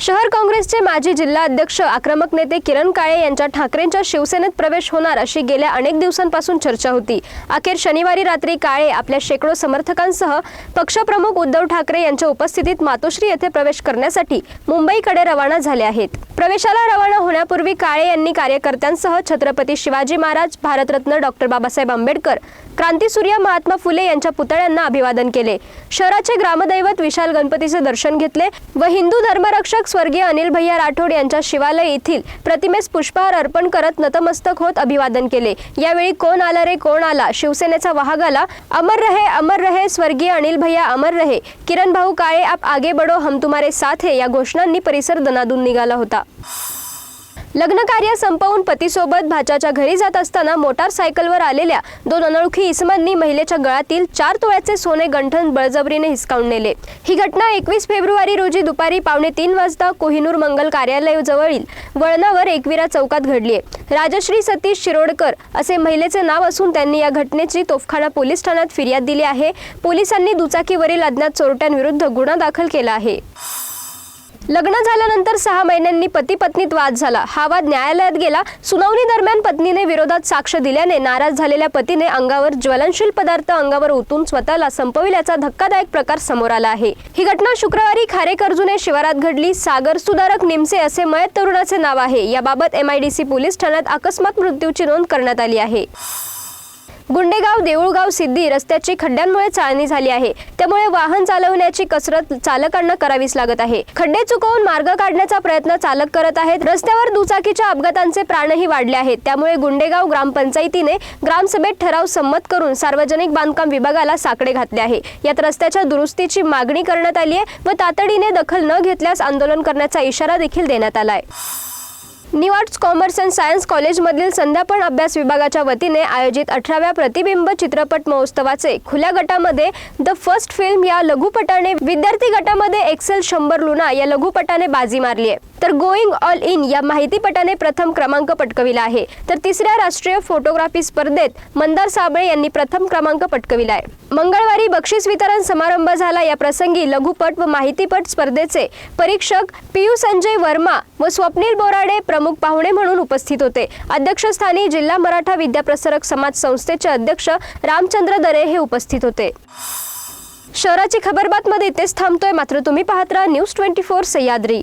शहर काँग्रेसचे माजी जिल्हा अध्यक्ष आक्रमक नेते किरण काळे यांच्या ठाकरेंच्या शिवसेनेत प्रवेश होणार अशी गेल्या अनेक दिवसांपासून चर्चा होती. अखेर शनिवारी रात्री काळे आपल्या शेकडो समर्थकांसह पक्षप्रमुख उद्धव ठाकरे यांच्या उपस्थितीत मातोश्री येथे प्रवेश करण्यासाठी मुंबईकडे रवाना झाले आहेत. प्रवेशाला रवाना होण्यापूर्वी काळे यांनी कार्यकर्त्यांसह छत्रपती शिवाजी महाराज भारतरत्न डॉक्टर बाबासाहेब आंबेडकर क्रांतीसूर्य महात्मा फुले यांच्या पुतळ्यांना अभिवादन केले. शहराचे ग्रामदैवत विशाल गणपतीचे दर्शन घेतले व हिंदू धर्मरक्षक स्वर्गीय अनिल भैया राठोड यांच्या शिवालय येथील प्रतिमेस पुष्पहार अर्पण करत नतमस्तक होत अभिवादन केले. यावेळी कोण आला रे कोण आला? शिवसेनेचा वाहग आला अमर रहे अमर रहे स्वर्गीय अनिल भैया अमर रहे. किरण भाऊ काळे आप आगे बडो हम तुम्हारे साथ है या घोषणांनी परिसर दनादून निघाला होता. लग्न कार्य संपवून पतीसोबत भाच्याच्या घरी जात असताना मोटारसायकलवर आलेल्या दोन अनोळखी इसमांनी महिलेच्या गळातील चार तोळ्याचे सोने गंठन बळजबरीने हिसकावून नेले. ही घटना एकवीस फेब्रुवारी रोजी दुपारी पावणे तीन वाजता कोहिनूर मंगल कार्यालय जवळील वळणावर एकविरा चौकात घडली आहे. राजश्री सतीश शिरोडकर असे महिलेचे नाव असून त्यांनी या घटनेची तोफखाना पोलीस ठाण्यात फिर्याद दिली आहे. पोलिसांनी दुचाकीवरील अज्ञात चोरट्यांविरुद्ध गुन्हा दाखल केला आहे. लग्न झाल्यानंतर सहा महिन्यांनी पती पत्नीत वाद झाला. हा वाद न्यायालयात गेला. सुनावणी दरम्यान पत्नीने विरोधात साक्ष दिल्याने नाराज झालेल्या पतीने अंगावर ज्वलनशील पदार्थ अंगावर ओतून स्वतःला संपविल्याचा धक्कादायक प्रकार समोर आला आहे. ही घटना शुक्रवारी खारेकर्जुने शिवारात घडली. सागर सुधारक निमसे असे मयत तरुणाचे नाव आहे. याबाबत एमआयडीसी पोलीस ठाण्यात अकस्मात मृत्यूची नोंद करण्यात आली आहे. गुंडेगाव देऊळगाव सिद्धी रस्त्याची खड्ड्यांमुळे चाळणी झाली आहे. त्यामुळे वाहन चालवण्याची कसरत चालकांना करावीच लागत आहे. खड्डे चुकवून मार्ग काढण्याचा प्रयत्न चालक करत आहेत. रस्त्यावर दुचाकीच्या अपघातांचे प्राणही वाढले आहेत. त्यामुळे गुंडेगाव ग्रामपंचायतीने ग्रामसभेत ठराव संमत करून सार्वजनिक बांधकाम विभागाला साकडे घातले आहे. यात रस्त्याच्या दुरुस्तीची मागणी करण्यात आली आहे व तातडीने दखल न घेतल्यास आंदोलन करण्याचा इशारा देखील देण्यात आला आहे new arts commerce and science कॉलेजमधील संध्यापन अभ्यास विभागाच्या वतीने आयोजित अठराव्या प्रतिबिंब चित्रपट महोत्सवाचे खुल्या गटामध्ये द फर्स्ट फिल्म या लघुपटाने विद्यार्थी गटामध्ये एक्सेल शंभर लुना या लघुपटाने बाजी मारली आहे तर गोईंग ऑल इन या माहितीपटाने प्रथम क्रमांक पटकविला आहे. तर तिसऱ्या राष्ट्रीय फोटोग्राफी स्पर्धेत मंदार साबळे यांनी प्रथम क्रमांक पटकविला आहे. मंगळवारी बक्षीस वितरण समारंभ झाला. या प्रसंगी लघुपट व माहितीपट स्पर्धेचे परीक्षक पियू संजय वर्मा व स्वप्नील बोराडे प्रमुख पाहुणे म्हणून उपस्थित होते. अध्यक्षस्थानी जिल्हा मराठा विद्याप्रसारक समाज संस्थेचे अध्यक्ष रामचंद्र दरे हे उपस्थित होते. शहराची खबरबातमध्ये इथेच थांबतोय. मात्र तुम्ही पाहत राहा न्यूज ट्वेंटी फोर सह्याद्री.